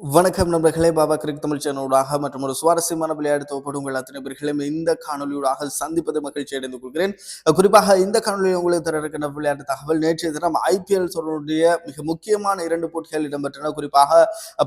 வணக்கம் நண்பர்களே பாபா கிரிக் தமிழ் சேனலூடாக மற்றும் ஒரு சுவாரஸ்யமான விளையாட்டு தொகுப்போடு உங்கள் அத்தனை பேர்களையும் இந்த காணொலியூடாக சந்திப்பது மகிழ்ச்சி அடைந்து கொள்கிறேன். குறிப்பாக இந்த காணொலியில் உங்களுக்கு தர இருக்கின்ற விளையாட்டு தகவல் நேற்றைய தினம் ஐபிஎல் தொடருடைய மிக முக்கியமான இரண்டு போட்டிகள் இடம்பெற்றன. குறிப்பாக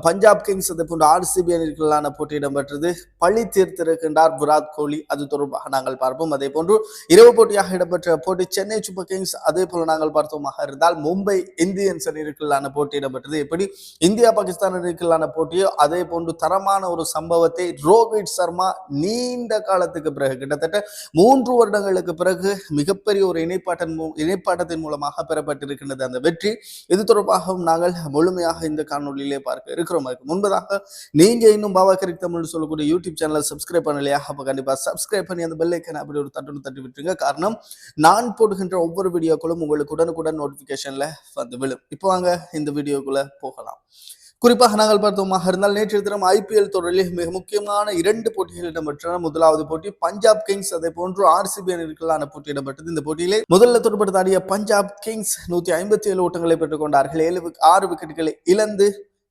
பஞ்சாப் கிங்ஸ் அதை போன்ற ஆர்சிபி அணிகளான போட்டி இடம்பெற்றது. பழி தீர்த்திருக்கின்றார் விராட் கோலி. அது தொடர்பாக நாங்கள் பார்ப்போம். அதே போன்று இரவு போட்டியாக இடம்பெற்ற போட்டி சென்னை சூப்பர் கிங்ஸ் அதே போல நாங்கள் பார்த்தோமாக இருந்தால் மும்பை இந்தியன்ஸ் அணிகளான போட்டி இடம்பெற்றது. எப்படி? இந்தியா பாகிஸ்தான் அணிகளான போட்டியோ அதே போன்று தரமான ஒரு சம்பவத்தை ரோஹித் சர்மா நீண்ட காலத்துக்கு பிறகு கிட்டத்தட்ட மூன்று வருடங்களுக்கு பிறகு மிகப்பெரிய ஒரு இணைப்பாட்டன் மூ- இணைப்பாட்டத்தின் மூலமாக பெறப்பட்டிருக்கின்றது அந்த வெற்றி. இது தொடர்பாகவும் நாங்கள் முழுமையாக இந்த காணொலியிலே பார்க்க இருக்கிறோம். அதுக்கு முன்பதாக நீங்க இன்னும் பாபா கிரிக் தமிழ் சொல்லக்கூடிய யூடியூப் சேனலை சப்ஸ்கிரைப் பண்ணலையா? அப்ப கண்டிப்பா சப்ஸ்கிரைப் பண்ணி அந்த பெல்லைக்கன் அப்படி ஒரு தட்டுன்னு தட்டி விட்டுருங்க. காரணம் நான் போடுகின்ற ஒவ்வொரு வீடியோக்களும் உங்களுக்கு உடனுக்குடன் நோட்டிபிகேஷன்ல வந்து விழும். இப்போ வாங்க இந்த வீடியோக்குள்ள போகலாம். குறிப்பாக நாங்கள் பார்த்தோமாக இருந்தால் நேற்று தினம் ஐபிஎல் தொடரில் மிக முக்கியமான இரண்டு போட்டிகள் இடம்பெற்றன. முதலாவது போட்டி பஞ்சாப் கிங்ஸ் அதே போன்று ஆர்சிபி அணிகளான போட்டி இடம்பெற்றது. இந்த போட்டியிலே முதல்ல தொடர்படுத்தாடிய பஞ்சாப் கிங்ஸ் நூத்தி ஐம்பத்தி ஏழு ஓட்டங்களை பெற்றுக் கொண்டார்கள். ஏழு ஆறு விக்கெட்டுகளை இழந்து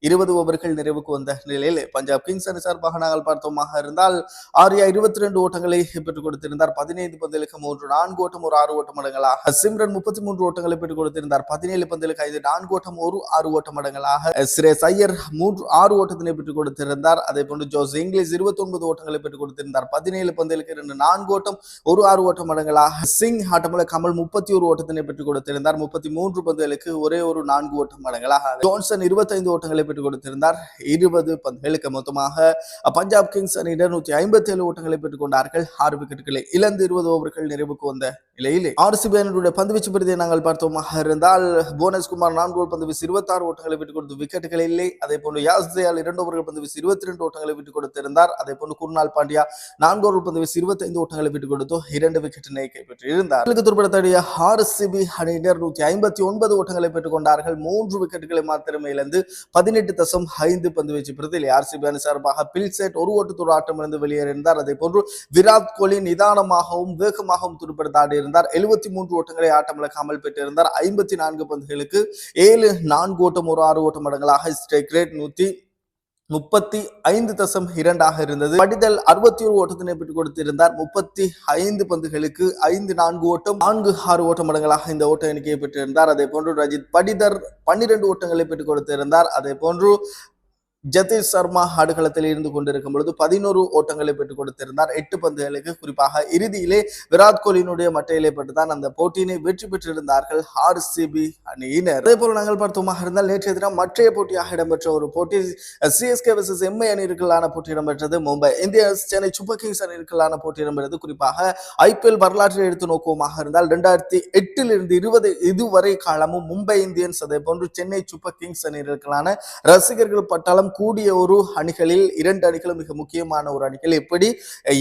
இருபது ஓவர்கள் நிறைவுக்கு வந்த நிலையில் பஞ்சாப் கிங்ஸ் அணி சார்பாக நாங்கள் பார்த்தோமாக இருந்தால் ஆர்யா இருபத்தி ரெண்டு ஓட்டங்களை பெற்றுக் கொடுத்திருந்தார். பதினைந்து பந்தலுக்கு மூன்று நான்கு ஓட்டம் ஒரு ஆறு ஓட்டம் மடங்களாக சிம்ரன் முப்பத்தி மூன்று ஓட்டங்களை பெற்றுக் கொடுத்திருந்தார். பதினேழு பந்தலுக்கு ஐந்து நான்கு ஓட்டம் ஒரு ஆறு ஓட்டம் மடங்களாக சிரேஸ் ஐயர் மூன்று ஆறு ஓட்டத்தினை பெற்றுக் கொடுத்திருந்தார். அதே போன்று ஜோஸ் இங்கிலீஷ் இருபத்தி ஒன்பது ஓட்டங்களை பெற்றுக் கொடுத்திருந்தார். பதினேழு பந்தலுக்கு இரண்டு நான்கு ஓட்டம் ஒரு ஆறு ஓட்டம் மடங்களாக சிங் ஆட்டமுள்ள கமல் முப்பத்தி ஒரு ஓட்டத்தினை பெற்றுக் கொடுத்திருந்தார். முப்பத்தி மூன்று பந்துகளுக்கு ஒரே ஒரு நான்கு ஓட்டம் மடங்களாக ஜோன்சன் இருபத்தைந்து ஓட்டங்களை பெற்றுக் கொடுத்திருந்தார். இருபது பந்துகளுக்கு மொத்தமாக பஞ்சாப் கிங்ஸ் அணியினர் நூத்தி ஐம்பத்தி ஏழு ஓட்டங்களை பெற்றுக் கொண்டார்கள். ஆறு விக்கெட்டுகளை இழந்து இருபது ஓவர்கள் நிறைவுக்கு வந்த நிலையிலே ஆர்சிபி அணியுடைய பந்துவீச்சு பிரதியை நாங்கள் பார்த்தோமாக இருந்தால் புவனேஸ்குமார் நான்கு ஓவர் பந்து வீசி இருபத்தாறு ஓட்டங்களை விட்டுக் கொடுத்து விக்கெட்டுகள் இல்லை. அதே போன்று யாஸ் தயால் இரண்டு ஓவர்கள் பந்து வீசி இருபத்தி ரெண்டு ஓட்டங்களை விட்டுக் கொடுத்திருந்தார். அதே போன்று குருநாள் பாண்டியா நான்கு ஓவர் பந்து வீசி இருபத்தைந்து ஓட்டங்களை விட்டுக் கொடுத்து இரண்டு விக்கெட்டினை கைப்பற்றியிருந்தார். இதற்கு துருப்பிடத்தடிய ஆர்சிபி அணியினர் நூத்தி ஐம்பத்தி ஒன்பது ஓட்டங்களை பெற்றுக் கொண்டார்கள். மூன்று விக்கெட்டுகளை மாத்திரமே இழந்து பதினெட்டு தசம் ஐந்து பந்து வீச்சு பிரதியில் ஆர்சிபி அணி சார்பாக பில்செட் ஒரு ஓட்டத்தோடு ஆட்டம் இருந்து வெளியேறியிருந்தார். அதே போன்று விராட் கோலி நிதானமாகவும் வேகமாகவும் துடுப்படுத்தாடி இருந்தார் எழுபத்தி மூன்று ஓட்டங்களை ஆட்டம் இழக்காமல் பெற்றிருந்தார். ஐம்பத்தி நான்கு பந்துகளுக்கு ஏழு நான்கு ஓட்டம் ஒரு ஆறு ஓட்டம் மடங்களாக ஸ்ட்ரைக் ரேட் நூத்தி முப்பத்தி ஐந்து தசம் இரண்டாக இருந்தது. படிதல் அறுபத்தி ஒரு ஓட்டத்தினை பெற்றுக் கொடுத்திருந்தார். முப்பத்தி ஐந்து பந்துகளுக்கு ஐந்து நான்கு ஓட்டம் நான்கு ஆறு ஓட்ட மடங்களாக இந்த ஓட்ட எண்ணிக்கையை பெற்றிருந்தார். அதே போன்று ரஜித் படிதர் பன்னிரண்டு ஓட்டங்களை பெற்றுக் கொடுத்திருந்தார். அதே போன்று ஜதீஷ் சர்மா ஆடுகளத்தில் இருந்து கொண்டிருக்கும் பொழுது பதினோரு ஓட்டங்களை பெற்றுக் கொடுத்திருந்தார். எட்டு பந்துகளுக்கு குறிப்பாக இறுதியிலே விராட் கோலியினுடைய மட்டையிலே பெற்றுதான் அந்த போட்டியினை வெற்றி பெற்றிருந்தார்கள் ஆர்சிபி அணியினர். அதே போல நாங்கள் பார்த்தோமாக இருந்தால் நேற்றைய தினம் மற்றைய போட்டியாக இடம்பெற்ற ஒரு போட்டி சிஎஸ்கே வர்சஸ் எம்ஐ அணிகளுக்கான போட்டி இடம்பெற்றது. Mumbai Indians Chennai Super Kings அணிகளுக்கான போட்டி இடம்பெற்றது. குறிப்பாக ஐபிஎல் வரலாற்றை எடுத்து நோக்குவமாக இருந்தால் இரண்டாயிரத்தி எட்டில் இருந்து இருபது இதுவரை காலமும் மும்பை இந்தியன்ஸ் அதே போன்று சென்னை சூப்பர் கிங்ஸ் அணிகளுக்கான ரசிகர்கள் பட்டாளம் கூடிய ஒரு அணிகளில் இரண்டு அணிகளும் மிக முக்கியமான ஒரு அணிகள். எப்படி?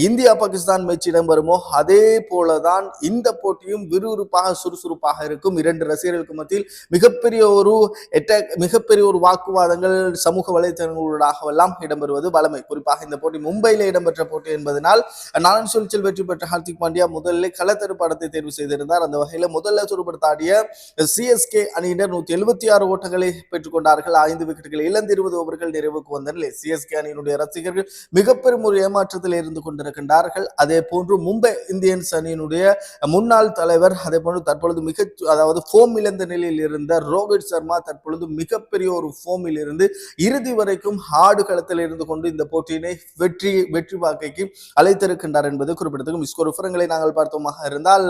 இந்தியா பாகிஸ்தான் மேட்ச் இடம்பெறுமோ அதே போலதான் இந்த போட்டியும் விறுவிறுப்பாக சுறுசுறுப்பாக இருக்கும். இரண்டு ரசிகர்களுக்கு மத்தியில் மிகப்பெரிய ஒரு attack மிகப்பெரிய ஒரு வாக்குவாதங்கள் சமூக வலைத்தளங்களூடாக எல்லாம் இடம்பெறுவது வளமை. குறிப்பாக இந்த போட்டி மும்பையில் இடம்பெற்ற போட்டி என்பதனால் நாலன் சுழிச்சல் வெற்றி பெற்ற ஹார்திக் பாண்டியா முதலில் களத்தெடுப்பாடத்தை தேர்வு செய்திருந்தார். அந்த வகையில் முதல்ல சுறுப்படுத்தாடிய சிஎஸ்கே அணியினர் நூத்தி எழுபத்தி ஆறு ஓட்டங்களை பெற்றுக் கொண்டார்கள். ஐந்து விக்கெட்டுகளை இழந்து இருபது ஓவர்கள் தெரிவுக்கு வந்த சிஎஸ்கே அணியினுடைய ரசிகர்கள் மிக பெரும் ஒரு ஏமாற்றத்தில் இருந்து கொண்டிருக்கின்றார்கள். அதே போன்று மும்பை இந்தியன்ஸ் அணியினுடைய முன்னாள் தலைவர் அதே போன்று தற்பொழுது மிக அதாவது ஃபோம் இழந்த நிலையில் இருந்த ரோஹித் சர்மா தற்பொழுது மிகப்பெரிய ஒரு ஃபோமில் இருந்து இறுதி வரைக்கும் ஆடு களத்தில் இருந்து கொண்டு இந்த போட்டியினை வெற்றி வெற்றி வாக்கைக்கு அழைத்திருக்கின்றார் என்பது குறிப்பிடத்தக்கும் இஸ்கோ விவரங்களை நாங்கள் பார்த்தோமாக இருந்தால்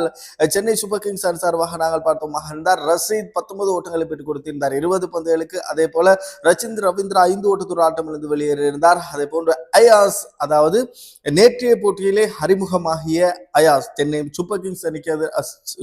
சென்னை சூப்பர் கிங்ஸ் அணி சார்பாக நாங்கள் பார்த்தோமாக இருந்தால் ரசீத் பத்தொன்பது ஓட்டங்களை பெற்றுக் கொடுத்திருந்தார். இருபது பந்துகளுக்கு அதே போல ரச்சிந்த் ரவீந்திரா ஐந்து ஓட்டத்தோடு ஆட்டமிழந்து வெளியேறியிருந்தார். அதே போன்று அயாஸ் அதாவது நேற்றைய போட்டியிலே அறிமுகமாகிய அயாஸ் சென்னை சூப்பர் கிங்ஸ் அணிக்கு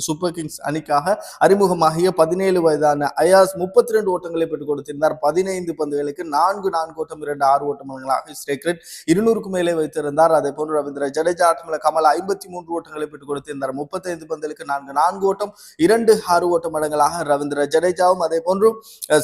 சூப்பர் கிங்ஸ் அணிக்காக அறிமுகமாகிய பதினேழு வயதான அயாஸ் முப்பத்தி ரெண்டு ஓட்டங்களை பெற்றுக் கொடுத்திருந்தார். பதினைந்து பந்துகளுக்கு நான்கு நான்கு ஓட்டம் இரண்டு ஆறு ஓட்டங்களாக ஸ்ட்ரைக் இருநூறுக்கு மேலே வைத்திருந்தார். அதே போன்று ரவீந்திர ஜடேஜா ஆட்டங்களை கமல் ஐம்பத்தி மூன்று ஓட்டங்களை பெற்றுக் கொடுத்திருந்தார். முப்பத்தைந்து பந்துகளுக்கு நான்கு நான்கு ஓட்டம் இரண்டு ஆறு ஓட்டம் மடங்களாக ரவீந்திர ஜடேஜாவும் அதே போன்று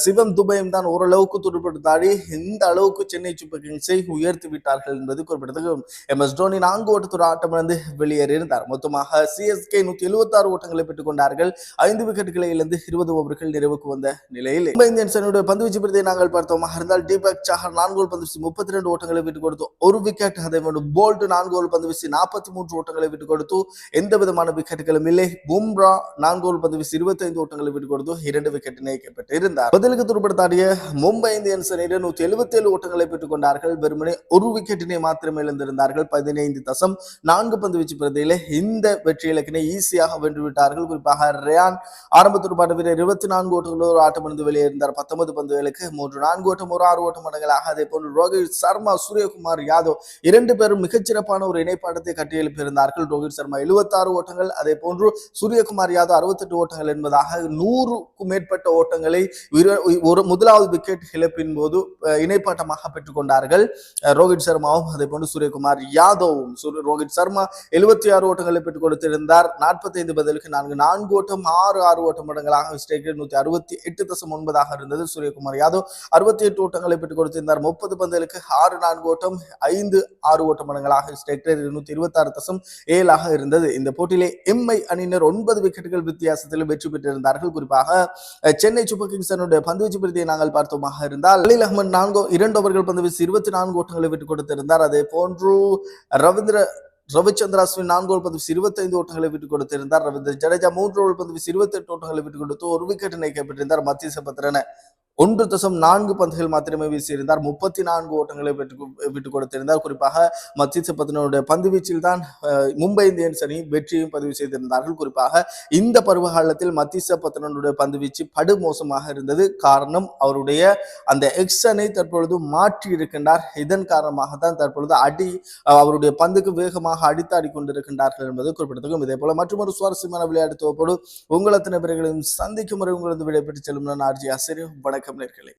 சிவம் துபையும் தான் ஓரளவுக்கு துடுப்படுத்தாடி இந்த அளவுக்கு சென்னை சூப்பர் கிங்ஸை உயர்த்தி விட்டார் என்பது குறிப்பிடத்தக்க எம் எஸ் தோனி நான்கு ஓட்டத்தோட ஆட்டமிழந்து வெளியேறியிருந்தார். மொத்தமாக சிஎஸ்கே நூத்தி எழுபத்தி ஆறு ஓட்டங்களை பெற்றுக் கொண்டார்கள் ஐந்து விக்கெட்டுகளை இழந்து இருபது ஓவர்கள் நிறைவுக்கு வந்த நிலையில் மும்பை இந்தியன்ஸ் அணியுடைய பந்து வீச்சு பிரதியை நாங்கள் பார்த்தோமாக இருந்தால் தீபக் சாஹர் நான்கு கோல் பந்து வீசி முப்பத்தி ரெண்டு ஓட்டங்களை விட்டுக் கொடுத்து ஒரு விக்கெட். அதே மாதிரி போல்ட் நான்கு கோல் பந்து வீசி நாற்பத்தி மூன்று ஓட்டங்களை விட்டுக் கொடுத்து எந்த விதமான விக்கெட்டுகளும் இல்லை. பும்ரா நான்கு கோல் பந்து வீசி இருபத்தைந்து ஓட்டங்களை விட்டுக் கொடுத்து இரண்டு விக்கெட் இணைக்கப்பட்டு இருந்தார் பதிலுக்கு துருப்படுத்தாடிய மும்பை இந்தியன்ஸ் அணியிடம் நூத்தி எழுபத்தி ஏழு ஓட்டங்களை பெற்றுக் கொண்டார்கள். வெறுமனே ஒரு ஒரு விக்கெட்டினை மாத்திரமே இழந்திருந்தார்கள். பதினைந்து தசம் நான்கு பந்து வீச்சு பிரதியில இந்த வெற்றி இலக்கினை ஈஸியாக வென்றுவிட்டார்கள். குறிப்பாக ரேயான் ஆரம்ப துடுப்பாட்ட வீரர் இருபத்தி நான்கு ஓட்டங்களோடு ஒரு ஆட்டம் இருந்து வெளியேறினார் பத்தொன்பது பந்துகளுக்கு மூன்று நான்கு ஓட்டம் ஒரு ஆறு ஓட்டம் மடங்களாக அதே போல் ரோஹித் சர்மா சூரியகுமார் யாதவ் இரண்டு பேரும் மிகச்சிறப்பான ஒரு இணைப்பாட்டத்தை கட்டியெழுப்பியிருந்தார்கள் ரோஹித் சர்மா எழுபத்தாறு ஓட்டங்கள் அதே போன்று சூரியகுமார் யாதவ் அறுபத்தெட்டு ஓட்டங்கள் என்பதாக நூறுக்கும் மேற்பட்ட ஓட்டங்களை ஒரு முதலாவது விக்கெட் இழப்பின் போது இணைப்பாட்டமாக பெற்றுக்கொண்டார்கள் ரோஹித் ரோஹித் சர்மாவும் அதே போன்று சூரியகுமார் யாதவும் ரோஹித் சர்மா எழுபத்தி ஆறு ஓட்டங்களை பெற்றுக் கொடுத்திருந்தார். நாற்பத்தைந்து பதிலுக்கு நான்கு நான்கு ஓட்டம் ஆறு ஆறு ஓட்டம் மடங்களாக ஸ்டேக் நூத்தி அறுபத்தி எட்டு தசம் ஒன்பதாக இருந்தது. சூரியகுமார் யாதவ் அறுபத்தி எட்டு ஓட்டங்களை பெற்றுக் கொடுத்திருந்தார். முப்பது பந்தலுக்கு ஆறு நான்கு ஓட்டம் ஐந்து ஆறு ஓட்டம் மடங்களாக ஸ்டேக் இருநூத்தி இருபத்தி ஆறு தசம் ஏழாக இருந்தது. இந்த போட்டியிலே எம்ஐ அணியினர் ஒன்பது விக்கெட்டுகள் வித்தியாசத்தில் வெற்றி பெற்றிருந்தார்கள். குறிப்பாக சென்னை சூப்பர் கிங்ஸ் அணியுடைய பந்துவீச்சு பிரதியை நாங்கள் பார்த்தோமாக இருந்தால் அலில் அகமது நான்கு இரண்டு ஓவர்கள் பந்து வீசி இருபத்தி நான்கு ஓட்டங்களை விட்டு விட்டுக் கொடுத்திருந்தார். அதே போன்று ரவீந்திர ரவிச்சந்திர அஸ்வின் நான்கு ஓவர் பதிவு இருபத்தைந்து ஓட்டங்களை விட்டுக் கொடுத்திருந்தார். ரவீந்திர ஜடேஜா மூன்று ஓவர் பதிவு இருபத்தெட்டு ஓட்டங்களை விட்டுக் கொடுத்து ஒரு விக்கெட் இணைக்கப்பட்டிருந்தார் மத்திய சபத்திரன ஒன்று தசம் நான்கு பந்துகள் மாத்திரமே வீசியிருந்தார். முப்பத்தி நான்கு ஓட்டங்களை விட்டு விட்டுக் கொடுத்திருந்தார். குறிப்பாக மத்திய பத்தினுடைய பந்து வீச்சில் தான் மும்பை இந்தியன்ஸ் அணி வெற்றியும் பதிவு செய்திருந்தார்கள். குறிப்பாக இந்த பருவகாலத்தில் மத்திய பத்தினுடைய பந்து வீச்சு படு மோசமாக இருந்தது. காரணம் அவருடைய அந்த எக்ஸ் அணை தற்பொழுது மாற்றி இருக்கின்றார். இதன் காரணமாக தான் தற்பொழுது அடி அவருடைய பந்துக்கு வேகமாக அடித்தாடி கொண்டிருக்கின்றார்கள் என்பது குறிப்பிடத்தக்கும் இதே போல மற்றொரு சுவாரஸ்யமான விளையாட்டு தோப்போடு உங்களத்தின பிறகுகளையும் சந்திக்கும் முறை உங்களது விடைபெற்று செல்லும் நான் ஆர்ஜி ஆசிரியர். வணக்கம் நேர்களே